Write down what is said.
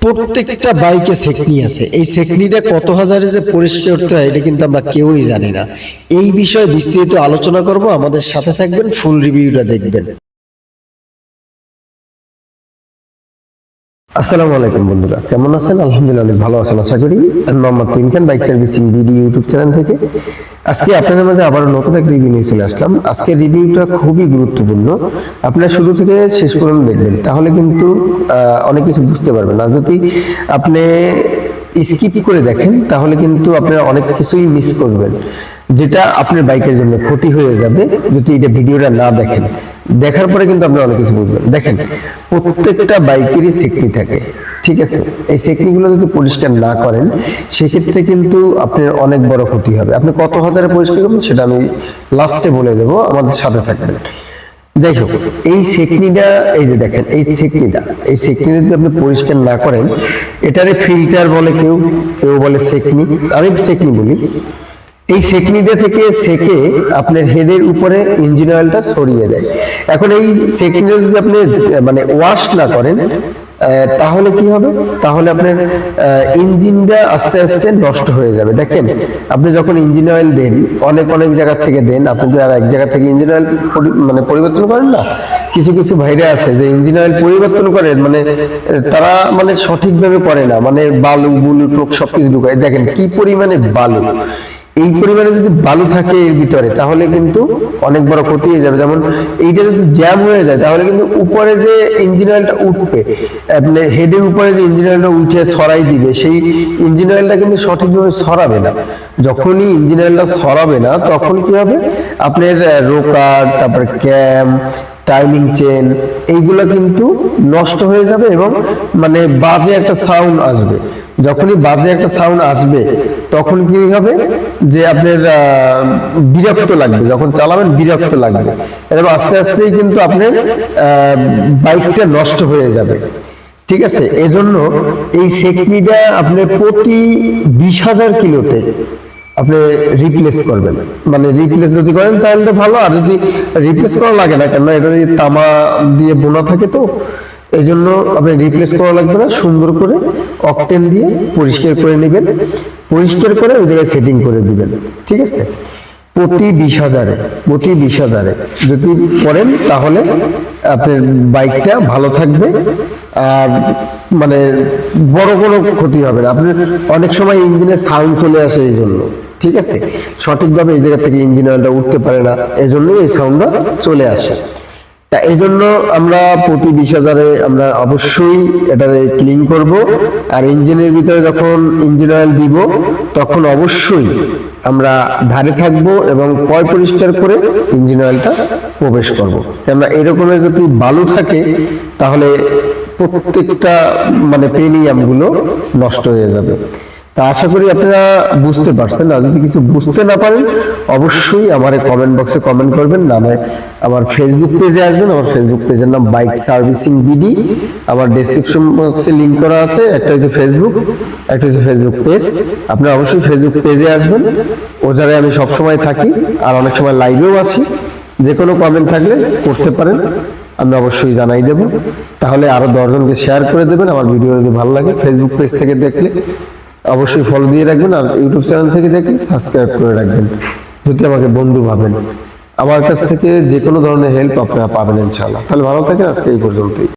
প্রত্যেকটা বাইকে সেকনি আছে। এই সেকনিটা কত হাজারে যে পরিষ্কার করতে হয়, এটা কিন্তু আমরা কেউই জানি না। এই বিষয়ে বিস্তারিত আলোচনা করব। আমাদের সাথে থাকবেন ফুল রিভিউটা দেখবেন। আসসালামু আলাইকুম বন্ধুরা, কেমন আছেন? আলহামদুলিল্লাহ অনেক ভালো আছেন, আশা করি। তিন খান বাইক সার্ভিসিং ইউটিউব চ্যানেল থেকে। আজকে আপনাদের মধ্যে আবার নতুন একটা রিভিউ নিয়ে চলে আসলাম। রিভিউটা খুবই গুরুত্বপূর্ণ। আপনারা শুরু থেকে শেষ পর্যন্ত দেখবেন, তাহলে কিন্তু অনেক কিছু বুঝতে পারবেন। আর যদি আপনি স্কিপ করে দেখেন, তাহলে কিন্তু আপনারা অনেক কিছুই মিস করবেন। যেটা আপনার বাইকের জন্য ক্ষতি হয়ে যাবে, যদি এটা ভিডিওটা না দেখেন। দেখার পরে কিন্তু আপনি অনেক কিছু বুঝবেন। দেখেন, প্রত্যেকটা বাইকেরই সেকনি থাকে, ঠিক আছে? এই সেকনিগুলো যদি পরিষ্কার না করেন, সেক্ষেত্রে কিন্তু আপনার অনেক বড় ক্ষতি হবে। আপনি কত হাজারে পরিষ্কার করবেন সেটা আমি লাস্টে বলে দেবো, আমাদের সাথে থাকবেন। যাই হোক, এই সেকনিটা এই যে দেখেন, এই সেকনিটা এই সেকনিটা যদি আপনি পরিষ্কার না করেন, এটারে ফিল্টার বলে কেউ কেউ বলে সেকনি আমি সেকনি বলি। এই সেকনিটা থেকে সেকে আপনার হেডের উপরে ইঞ্জিন অয়েলটা ছড়িয়ে দেয়। এখন এই সেকনিটা যদি আপনি মানে ওয়াশ না করেন তাহলে কি হবে? তাহলে আপনার ইঞ্জিনটা আস্তে আস্তে নষ্ট হয়ে যাবে। দেখেন, আপনি যখন ইঞ্জিন অয়েল দেন, অনেক অনেক জায়গা থেকে দেন, আপনি তো আর এক জায়গা থেকে ইঞ্জিন অয়েল মানে পরিবর্তন করেন না? কিছু কিছু ভাইরা আছে যে ইঞ্জিন অয়েল পরিবর্তন করে মানে তারা মানে সঠিকভাবে করে না। মানে বালু, বুলু, টোক, সবকিছু ঢুকায়। দেখেন কি পরিমাণে বালু। এই পরিমাণে যদি বালু থাকে এর ভিতরে, তাহলে কিন্তু অনেক বড় ক্ষতি হয়ে যাবে। যেমন এইটা যদি জ্যাম হয়ে যায়, তাহলে কিন্তু উপরে যে ইঞ্জিন অয়েলটা উঠবে আপনি হেডের উপরে যে ইঞ্জিন অয়েলটা উঠে ছড়াই দিবে, সেই ইঞ্জিন অয়েলটা কিন্তু সঠিকভাবে ছড়াবে না। যখনই ইঞ্জিন অয়েলটা ছড়াবে না, তখন কি হবে? আপনার রোকার তারপর ক্যাম টাইমিং চেন এইগুলো কিন্তু নষ্ট হয়ে যাবে এবং মানে বাজে একটা সাউন্ড আসবে। যখনই বাজে একটা সাউন্ড আসবে, তখন কি হবে? যে আপনার বিরক্ত লাগবে। যখন চালাবেন, বিরক্ত লাগবে। এরকম আস্তে আস্তেই কিন্তু আপনার বাইকটা নষ্ট হয়ে যাবে। ঠিক আছে? এজন্য এই সেকনিটা আপনি প্রতি বিশ হাজার কিলোতে আপনি রিপ্লেস করবেন। মানে রিপ্লেস যদি করেন, তাহলে তো ভালো। আর যদি রিপ্লেস করা লাগে না কেন এটা দিয়ে তামা দিয়ে বোনা থাকে তো এই জন্য আপনি রিপ্লেস করা লাগবে না, সুন্দর করে অকটেন দিয়ে পরিষ্কার করে নেবেন। পরিষ্কার করে ওই জায়গায় সেটিং করে দিবেন, ঠিক আছে? প্রতি বিশ হাজারে, প্রতি বিশ হাজারে। যদি করেন তাহলে আপনার বাইকটা ভালো থাকবে, আর মানে বড় কোনো ক্ষতি হবে না। আপনার অনেক সময় ইঞ্জিনে সাউন্ড চলে আসে এই জন্য, ঠিক আছে? সঠিকভাবে এই জায়গা থেকে ইঞ্জিন অয়েলটা উঠতে পারে না এই জন্যই এই সাউন্ডটা চলে আসে। তা এই জন্য আমরা প্রতি বিশ হাজারে আমরা অবশ্যই এটারে ক্লিন করব। আর ইঞ্জিনের ভিতরে যখন ইঞ্জিন অয়েল দিব, তখন অবশ্যই আমরা ধারে থাকব এবং পয় পরিষ্কার করে ইঞ্জিন অয়েলটা প্রবেশ করব। কেননা এরকমের যদি বালু থাকে, তাহলে প্রত্যেকটা মানে পেনিয়ামগুলো নষ্ট হয়ে যাবে। তা আশা করি আপনারা বুঝতে পারছেন। আর যদি কিছু বুঝতে না পারেন, অবশ্যই আমার কমেন্ট বক্সে কমেন্ট করবেন। নামে আমার ফেসবুক পেজে আসবেন। আমার ফেসবুক পেজের নাম বাইক সার্ভিসিং বিডি আমার ডেসক্রিপশন বক্সে লিংক করা আছে। একটা হচ্ছে ফেসবুক একটা হচ্ছে ফেসবুক পেজ আপনারা অবশ্যই ফেসবুক পেজে আসবেন। ও জায়গায় আমি সবসময় থাকি আর অনেক সময় লাইভেও আছি। যে কোনো কমেন্ট থাকলে করতে পারেন। আমি অবশ্যই জানাই দেব। তাহলে আরও দশজনকে শেয়ার করে দেবেন। আমার ভিডিও যদি ভালো লাগে ফেসবুক পেজ থেকে দেখলে অবশ্যই ফলো দিয়ে রাখবেন আর ইউটিউব চ্যানেল থেকে দেখেন সাবস্ক্রাইব করে রাখবেন। যদি আমাকে বন্ধু ভাবেন, আমার কাছ থেকে যে কোনো ধরনের হেল্প আপনারা পাবেন ইনশাআল্লাহ। তাহলে ভালো থাকেন, আজকে এই পর্যন্তই।